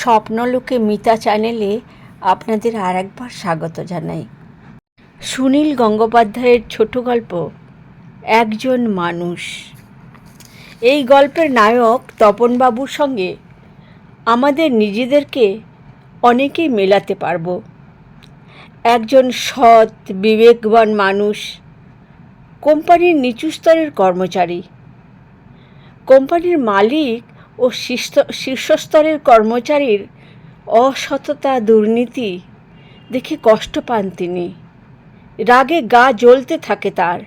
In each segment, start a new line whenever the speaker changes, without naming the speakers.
স্বপ্নলোকে মিতা চ্যানেলে আপনাদের আর একবার স্বাগত জানাই। সুনীল গঙ্গোপাধ্যায়ের ছোট গল্প, একজন মানুষ। এই গল্পের নায়ক তপনবাবুর সঙ্গে আমাদের নিজেদেরকে অনেকেই মেলাতে পারব। একজন সৎ, বিবেকবান মানুষ, কোম্পানির নিচু স্তরের কর্মচারী। কোম্পানির মালিক ও শীর্ষ- শীর্ষস্তরের কর্মচারীর অসততা দুর্নীতি দেখে কষ্ট পান তিনি। রাগে গা জ্বলতে থাকে তার।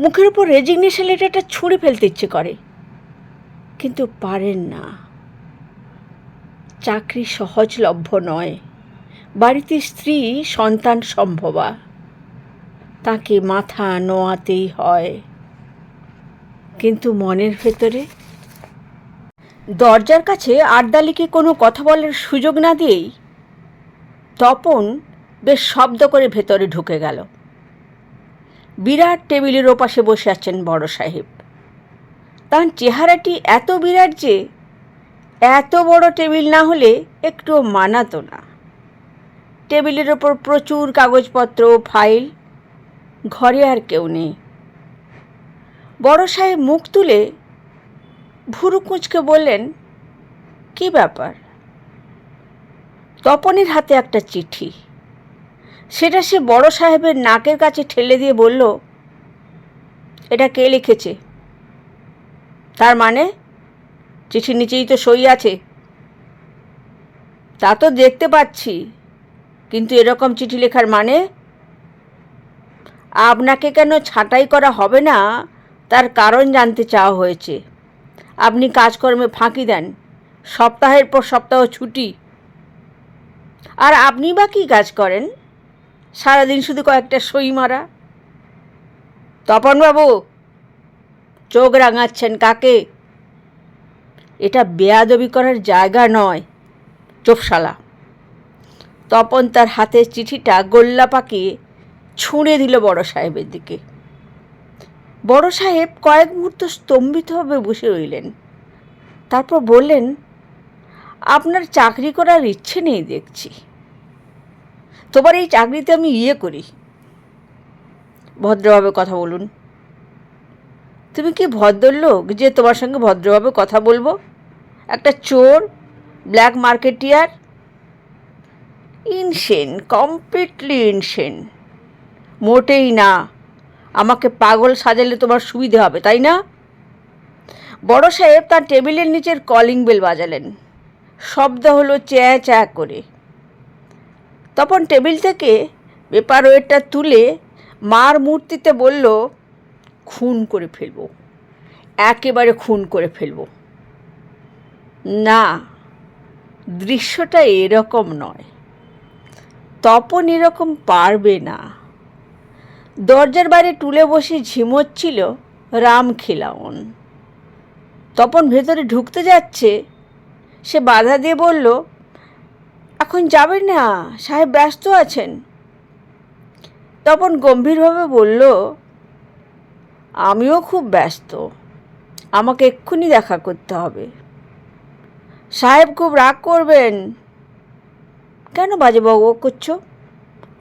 মুখের উপর রেজিগনেশন লেটারটা ছুঁড়ে ফেলতে ইচ্ছে করে। কিন্তু পারেন না। চাকরি সহজলভ্য নয়। বাড়িতে স্ত্রী, সন্তান সম্ভবা। তাকে মাথা নোয়াতেই হয়। কিন্তু মনের ভেতরে দরজার কাছে আর্দালিকে কোনো কথা বলার সুযোগ না দিয়েই তপন বেশ শব্দ করে ভেতরে ঢুকে গেল। বিরাট টেবিলের ওপাশে বসে আছেন বড় সাহেব। তার চেহারাটি এত বিরাট যে এত বড় টেবিল না হলে একটুও মানাতো না। টেবিলের ওপর প্রচুর কাগজপত্র ফাইল, ঘরে আর কেউ নেই। বড় সাহেব মুখ তুলে ভুরু কুঁচকে বললেন, কি ব্যাপার? তপনের হাতে একটা চিঠি। সেটা সে বড় সাহেবের নাকের কাছে ঠেলে দিয়ে বলল, এটা কে লিখেছে? তার মানে চিঠির নিচেই তো সই আছে। তা তো দেখতে পাচ্ছি, কিন্তু এরকম চিঠি লেখার মানে? আপনাকে কেন ছাঁটাই করা হবে না? তার কারণ জানতে চাওয়া হয়েছে। আপনি কাজকর্মে ফাঁকি দেন। সপ্তাহের পর সপ্তাহ ছুটি। আর আপনি বা কী কাজ করেন? সারাদিন শুধু কয়েকটা সই মারা। তপনবাবু, চোখ রাঙাচ্ছেন কাকে? এটা বেয়াদবি করার জায়গা নয়, চোপশালা। তপন তার হাতের চিঠিটা গোল্লা পাকিয়ে ছুঁড়ে দিল বড় সাহেবের দিকে। বড় সাহেব কয়েক মুহূর্ত স্তম্ভিতভাবে বসে রইলেন। তারপর বললেন, আপনার চাকরি করার ইচ্ছে নেই দেখছি। তোমার এই চাকরিতে আমি ইয়ে করি। ভদ্রভাবে কথা বলুন। তুমি কি ভদ্রলোক যে তোমার সঙ্গে ভদ্রভাবে কথা বলব? একটা চোর black marketeer insane completely insane. মোটেই না। আমাকে পাগল সাজালে তোমার সুবিধে হবে, তাই না? বড় সাহেব তার টেবিলের নিচের কলিং বেল বাজালেন। শব্দ হলো চ্যাঁ চ্যাঁ করে। তখন টেবিল থেকে পেপার ওয়েটটা তুলে মার মূর্তিতে বলল, খুন করে ফেলব, একেবারে খুন করে ফেলব। না, দৃশ্যটা এরকম নয়। তপন এরকম পারবে না। দরজার বাইরে টুলে বসে ঝিমোচ্ছিল রাম খিলাউন। তপন ভেতরে ঢুকতে যাচ্ছে, সে বাধা দিয়ে বলল, এখন যাবেন না, সাহেব ব্যস্ত আছেন। তপন গম্ভীরভাবে বলল, আমিও খুব ব্যস্ত, আমাকে এক্ষুনি দেখা করতে হবে। সাহেব খুব রাগ করবেন, কেন বাজে বক করছ?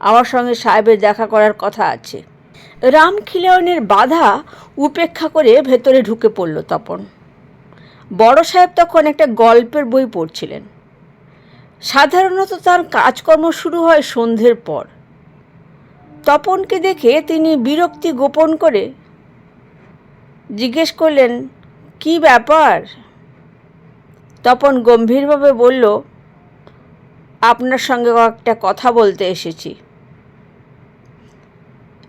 আমার সঙ্গে সাহেবের দেখা করার কথা আছে। রাম খিলায়নের বাধা উপেক্ষা করে ভেতরে ঢুকে পড়ল তপন। বড় সাহেব তখন একটা গল্পের বই পড়ছিলেন। সাধারণত তার কাজকর্ম শুরু হয় সন্ধ্যের পর। তপনকে দেখে তিনি বিরক্তি গোপন করে জিজ্ঞেস করলেন, কি ব্যাপার? তপন গম্ভীরভাবে বলল, আপনার সঙ্গে একটা কথা বলতে এসেছি।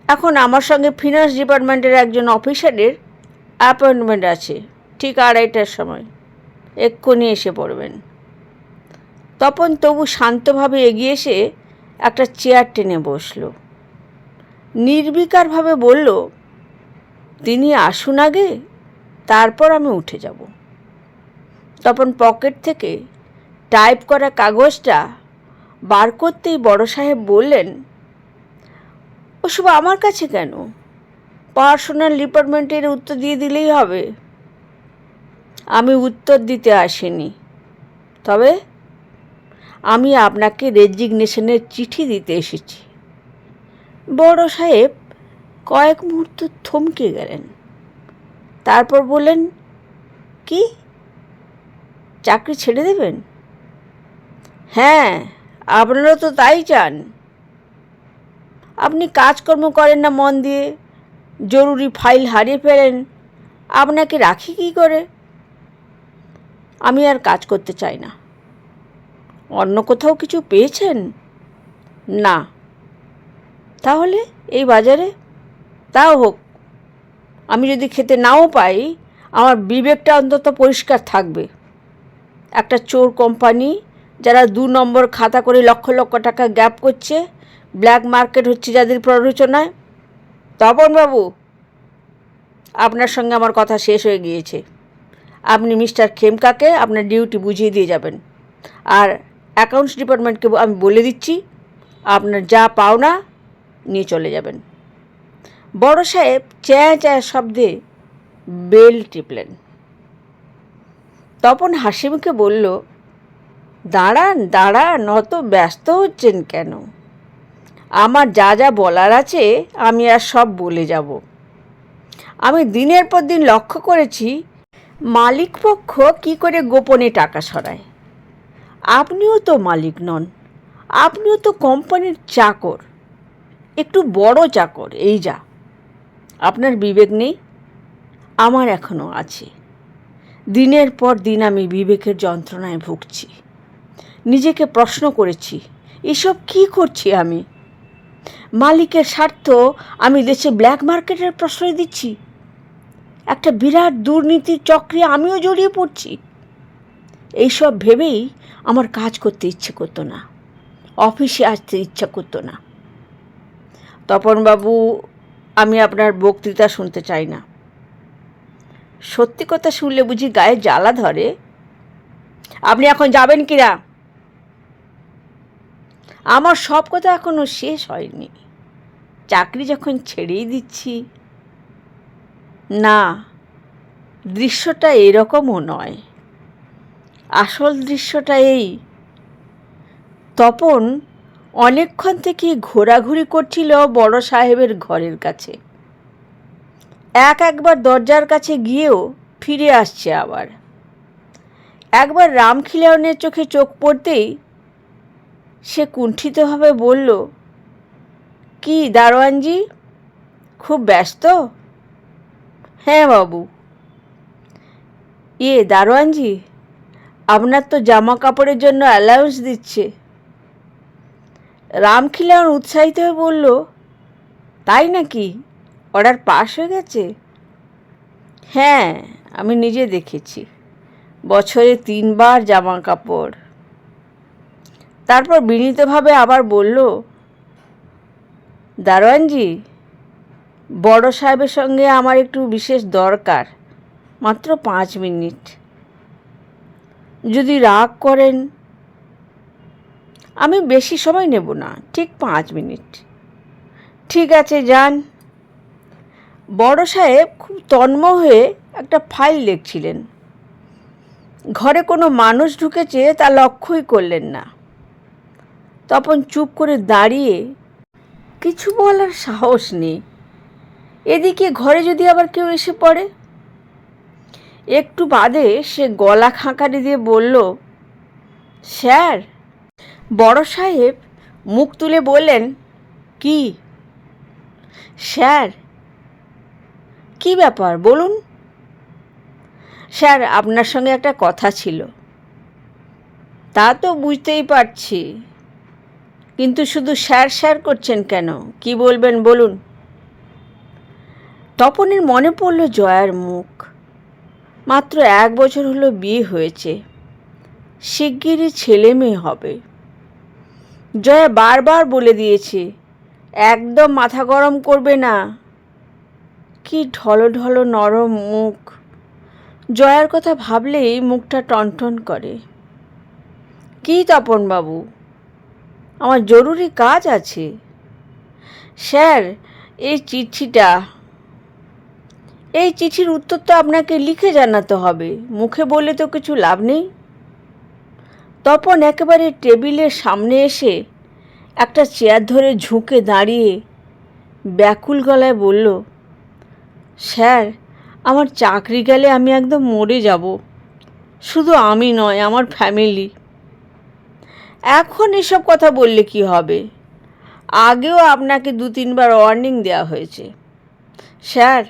এখন আমার সঙ্গে ফিনান্স ডিপার্টমেন্টের একজন অফিসারের অ্যাপয়েন্টমেন্ট আছে, ঠিক আড়াইটার সময়। এক্ষুনি এসে পড়বেন। তপন তবু শান্তভাবে এগিয়ে এসে একটা চেয়ার টেনে বসল। নির্বিকারভাবে বলল, তিনি আসুন আগে, তারপর আমি উঠে যাব। তপন পকেট থেকে টাইপ করা কাগজটা বার করতেই বড় সাহেব বললেন ওসব আমার কাছে কেন? পার্সোনাল ডিপার্টমেন্টের উত্তর দিয়ে দিলেই হবে। আমি উত্তর দিতে আসিনি। তবে আমি আপনাকে রেজিগনেশনের চিঠি দিতে এসেছি। বড় সাহেব কয়েক মুহূর্ত থমকে গেলেন। তারপর বললেন, কি? চাকরি ছেড়ে দেবেন? হ্যাঁ আপনারা তো তাই চান। আপনি কাজকর্ম করেন না মন দিয়ে। জরুরি ফাইল হারিয়ে ফেলেন। আপনাকে রাখি কী করে? আমি আর কাজ করতে চাই না। অন্য কোথাও কিছু পেয়েছেন? না। তাহলে এই বাজারে? তাও হোক। আমি যদি খেতে নাও পাই, আমার বিবেকটা অন্তত পরিষ্কার থাকবে। একটা চোর কোম্পানি যারা দু নম্বর খাতা করে লক্ষ লক্ষ টাকা গ্যাপ করছে ব্ল্যাক মার্কেট হচ্ছে যাদের প্ররোচনায় তপনবাবু আপনার সঙ্গে আমার কথা শেষ হয়ে গিয়েছে। আপনি মিস্টার খেমকাকে আপনার ডিউটি বুঝিয়ে দিয়ে যাবেন। আর অ্যাকাউন্টস ডিপার্টমেন্টকে আমি বলে দিচ্ছি, আপনার যা পাওনা নিয়ে চলে যাবেন। বড় সাহেব চ্যাঁ চ্যাঁ শব্দে বেল টিপলেন। তপন হাসি মুখে বলল, দাঁড়ান দাঁড়ান, অত ব্যস্ত হচ্ছেন কেন? আমার যা যা বলার আছে আমি আর সব বলে যাব। আমি দিনের পর দিন লক্ষ্য করেছি, মালিক পক্ষ কী করে গোপনে টাকা সরায়। আপনিও তো মালিক নন, আপনিও তো কোম্পানির চাকর। একটু বড় চাকর, এই যা। আপনার বিবেক নেই, আমার এখনও আছে। দিনের পর দিন আমি বিবেকের যন্ত্রণায় ভুগছি। নিজেকে প্রশ্ন করেছি, এসব কি করছি আমি? মালিকের স্বার্থ আমি দেশে ব্ল্যাক মার্কেটের প্রশ্রয় দিচ্ছি। একটা বিরাট দুর্নীতির চক্রে আমিও জড়িয়ে পড়ছি। এইসব ভেবেই আমার কাজ করতে ইচ্ছে করতো না। অফিসে আসতে ইচ্ছা করতো না। তপনবাবু, আমি আপনার বক্তৃতা শুনতে চাই না। সত্যি কথা শুনলে বুঝি গায়ে জ্বালা ধরে? আপনি এখন যাবেন কিনা? আমার সব কথা এখনও শেষ হয়নি। চাকরি যখন ছেড়েই দিচ্ছি। না, দৃশ্যটা এরকমও নয়। আসল দৃশ্যটা এই। তপন অনেকক্ষণ থেকে ঘোরাঘুরি করছিল বড় সাহেবের ঘরের কাছে। এক একবার দরজার কাছে গিয়েও ফিরে আসছে আবার। একবার রামখিলায়নের চোখে চোখ পড়তেই সে কুণ্ঠিতভাবে বলল, কি দারোয়ানজি? খুব ব্যস্ত? হ্যাঁ বাবু। ইয়ে দারোয়ানজি, আপনার তো জামা কাপড়ের জন্য অ্যালাউন্স দিচ্ছে। রামখিলায়ন উৎসাহিত হয়ে বলল, তাই নাকি? অর্ডার পাস হয়ে গেছে? হ্যাঁ আমি নিজে দেখেছি। বছরে তিনবার জামা কাপড় তারপর বিনীতভাবে আবার বলল, দারোয়ানজি, বড় সাহেবের সঙ্গে আমার একটু বিশেষ দরকার, মাত্র পাঁচ মিনিট। যদি রাগ করেন, আমি বেশি সময় নেব না, ঠিক পাঁচ মিনিট। ঠিক আছে, যান। বড় সাহেব খুব তন্ম হয়ে একটা ফাইল দেখছিলেন। ঘরে কোনো মানুষ ঢুকেছে তা লক্ষ্যই করলেন না। তখন চুপ করে দাঁড়িয়ে কিছু বলার সাহস নেই। এদিকে ঘরে যদি আবার কেউ এসে পড়ে? একটু বাদে সে গলা খাঁকারি দিয়ে বলল, স্যার, বড় সাহেব মুখ তুলে বললেন, কি? স্যার, কি ব্যাপার বলুন? স্যার, আপনার সঙ্গে একটা কথা ছিল। তা তো বুঝতেই পারছি। কিন্তু শুধু স্যার স্যার করছেন কেন? কি বলবেন বলুন। তপনের মনে পড়ল জয়ার মুখ। মাত্র এক বছর হলো বিয়ে হয়েছে। শিগগিরই ছেলে মেয়ে হবে। জয়া বারবার বলে দিয়েছে, একদম মাথা গরম করবে না। কি ঢলো ঢলো নরম মুখ। জয়ার কথা ভাবলেই মুখটা টনটন করে। কি তপনবাবু? আমার জরুরি কাজ আছে। স্যার, এই চিঠিটা, এই চিঠির উত্তর তো আপনাকে লিখে জানাতে হবে। মুখে বললে তো কিছু লাভ নেই। তপন একেবারে টেবিলের সামনে এসে একটা চেয়ার ধরে ঝুঁকে দাঁড়িয়ে ব্যাকুল গলায় বলল, স্যার, আমার চাকরি গেলে আমি একদম মরে যাব। শুধু আমি নয়, আমার ফ্যামিলি এখন এসব কথা বললে কি হবে? আগেও আপনাকে দু তিনবার ওয়ার্নিং দেওয়া হয়েছে। স্যার,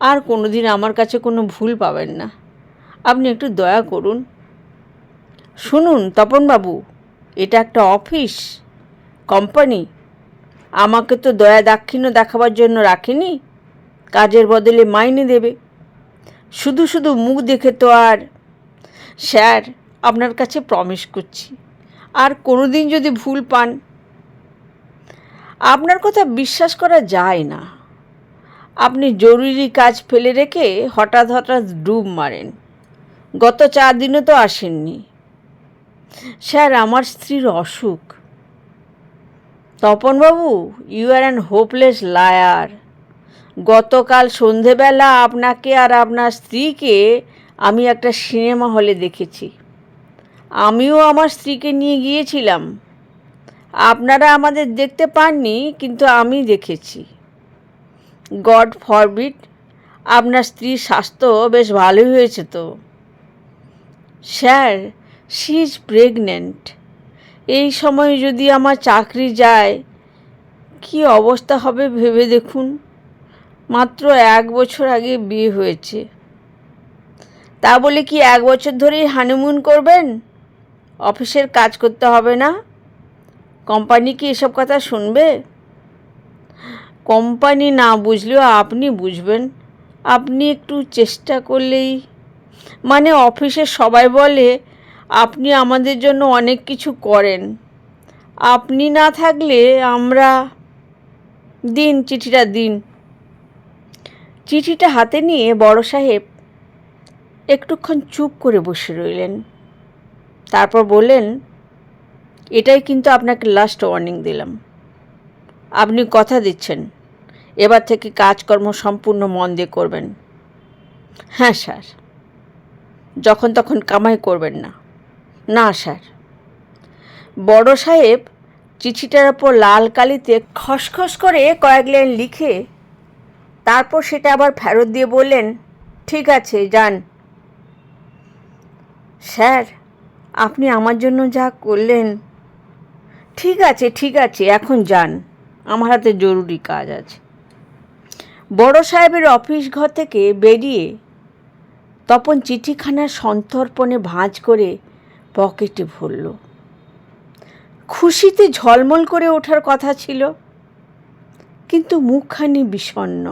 আর কোনো দিন আমার কাছে কোনো ভুল পাবেন না। আপনি একটু দয়া করুন। শুনুন, তপনবাবু, এটা একটা অফিস কোম্পানি আমাকে তো দয়া দাক্ষিণ্য দেখাবার জন্য রাখেনি, কাজের বদলে মাইনে দেবে। শুধু শুধু মুখ দেখে তো আর, স্যার, আপনার কাছে প্রমিস করছি। আর কোনো দিন যদি ভুল পান, আপনার কথা বিশ্বাস করা যায় না। আপনি জরুরি কাজ ফেলে রেখে হঠাৎ হঠাৎ ডুব মারেন। গত চার দিনও তো আসেননি। স্যার, আমার স্ত্রীর অসুখ। Tapanbabu you are an hopeless liar গতকাল সন্ধেবেলা আপনাকে আর আপনার স্ত্রীকে আমি একটা সিনেমা হলে দেখেছি। আমিও আমার স্ত্রীকে নিয়ে গিয়েছিলাম। আপনারা আমাদের দেখতে পাননি, কিন্তু আমি দেখেছি। গড ফরবিট আপনার স্ত্রীর স্বাস্থ্য বেশ ভালোই হয়েছে তো? স্যার শি ইজ প্রেগনেন্ট এই সময় যদি আমার চাকরি যায়, কি অবস্থা হবে ভেবে দেখুন। মাত্র এক বছর আগে বিয়ে হয়েছে। তা বলে কি এক বছর ধরেই হানিমুন করবেন? অফিসের কাজ করতে হবে না? কোম্পানি কি এসব কথা শুনবে? কোম্পানি না বুঝলেও আপনি বুঝবেন। আপনি একটু চেষ্টা করলেই। মানে অফিসের সবাই বলে, আপনি আমাদের জন্য অনেক কিছু করেন। আপনি না থাকলে আমরা দিন, চিঠিটা দিন। চিঠিটা হাতে নিয়ে বড় সাহেব একটুক্ষণ চুপ করে বসে রইলেন। তারপর বললেন, এটাই কিন্তু আপনাকে লাস্ট ওয়ার্নিং দিলাম। আপনি কথা দিচ্ছেন। এবার থেকে কাজকর্ম সম্পূর্ণ মন দিয়ে করবেন। হ্যাঁ স্যার। যখন তখন কামাই করবেন না। না, স্যার। বড় সাহেব চিঠিটার ওপর লাল কালিতে খসখস করে কয়েক লাইন লিখে তারপর সেটা আবার ফেরত দিয়ে বললেন, ঠিক আছে, যান। স্যার আপনি আমার জন্য যা করলেন, ঠিক আছে ঠিক আছে, এখন যান। আমার হাতে জরুরি কাজ আছে। বড় সাহেবের অফিস ঘর থেকে বেরিয়ে তপন চিঠিখানা সন্তর্পণে ভাঁজ করে পকেটে ভরল। খুশিতে ঝলমল করে ওঠার কথা ছিল, কিন্তু মুখখানি বিষণ্ণ।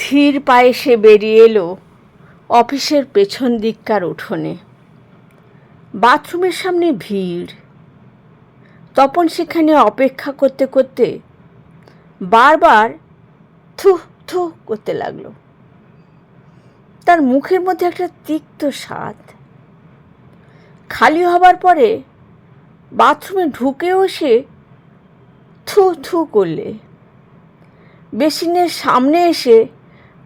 ধীর পায়ে সে বেরিয়ে এলো অফিসের পেছন দিককার উঠোনে। বাথরুমের সামনে ভিড়। তপন সেখানে অপেক্ষা করতে করতে বারবার থু থু করতে লাগল। তার মুখের মধ্যে একটা তিক্ত স্বাদ। খালি হবার পরে বাথরুমে ঢুকেও সে থু থু করলে। বেসিনের সামনে এসে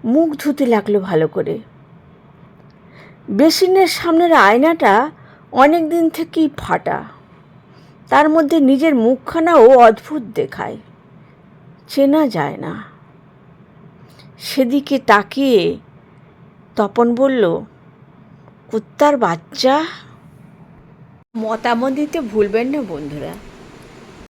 মুখ ধুতে লাগল ভালো করে। বেসিনের সামনের আয়নাটা অনেক দিন থেকেই ফাটা। তার মধ্যে নিজের মুখখানাও অদ্ভুত দেখায়। চেনা যায় না। সেদিকে তাকিয়ে তপন বলল, কুত্তার বাচ্চা? মতামত দিতে ভুলবেন না বন্ধুরা।